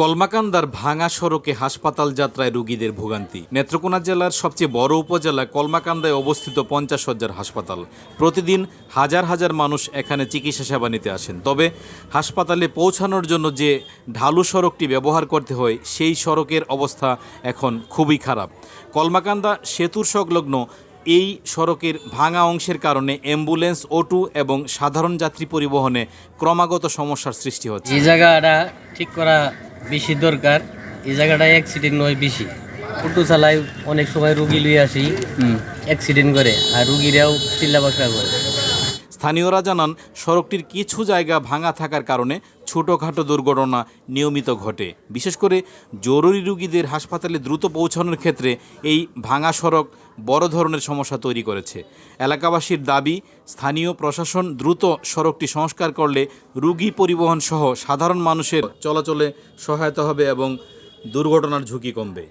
কলমাকান্দার ভাঙা সড়কে হাসপাতাল যাত্রায় রোগীদের ভোগান্তি। নেত্রকোনা জেলার সবচেয়ে বড় উপজেলা কলমাকান্দায় অবস্থিত পঞ্চাশ সজ্জার হাসপাতাল। প্রতিদিন হাজার হাজার মানুষ এখানে চিকিৎসা সেবা নিতে আসেন। তবে হাসপাতালে পৌঁছানোর জন্য যে ঢালু সড়কটি ব্যবহার করতে হয়, সেই সড়কের অবস্থা এখন খুবই খারাপ। কলমাকান্দা সেতুর সংলগ্ন এই সড়কের ভাঙা অংশের কারণে অ্যাম্বুলেন্স, অটো এবং সাধারণ যাত্রী পরিবহনে ক্রমাগত সমস্যার সৃষ্টি হচ্ছে। এই জায়গাটা ঠিক করা বেশি দরকার। এই জায়গাটা অ্যাক্সিডেন্ট নয় বেশি। টোটো চালায় অনেক সময় রুগী লুই আসি অ্যাক্সিডেন্ট করে আর রুগীরাও চিল্লাবাকড়া করে। স্থানীয়রা জানান সড়কটির কিছু জায়গা ভাঙা থাকার কারণে ছোটোখাটো দুর্ঘটনা নিয়মিত ঘটে। বিশেষ করে জরুরি রুগীদের হাসপাতালে দ্রুত পৌঁছানোর ক্ষেত্রে এই ভাঙা সড়ক বড় ধরনের সমস্যা তৈরি করেছে। এলাকাবাসীর দাবি, স্থানীয় প্রশাসন দ্রুত সড়কটি সংস্কার করলে রুগী পরিবহন সহ সাধারণ মানুষের চলাচলে সহায়তা হবে এবং দুর্ঘটনার ঝুঁকি কমবে।